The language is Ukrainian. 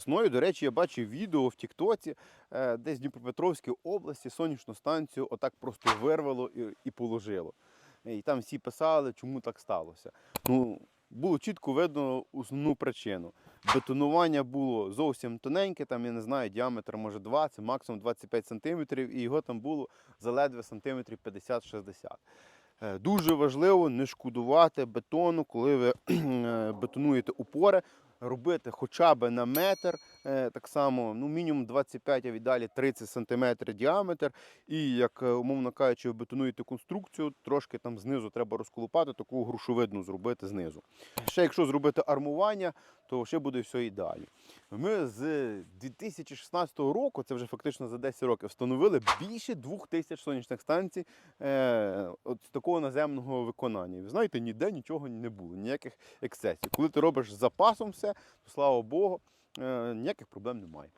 Весною, до речі, я бачив відео в Тіктоці, е, десь в Дніпропетровській області сонячну станцію отак просто вирвало і, і положило. І там всі писали, чому так сталося. Ну, було чітко видно основну причину. Бетонування було зовсім тоненьке, там, я не знаю, діаметр може 20, максимум 25 см, і його там було заледве сантиметрів 50-60. Е, Дуже важливо не шкодувати бетону, коли ви е, бетонуєте упори, робити хоча б на метр, е, так само, ну, мінімум 25, а віддалі 30 см діаметр. І як, е, умовно кажучи, бетонуєте конструкцію, трошки там знизу треба розколупати, таку грушовидну зробити знизу. Ще якщо зробити армування, то ще буде все ідеально. Ми з 2016 року, це вже фактично за 10 років, встановили більше 2000 сонячних станцій е, от такого наземного виконання. Ви знаєте, ніде нічого не було, ніяких ексцесів. Коли ти робиш з запасом все, то слава Богу, е, ніяких проблем немає.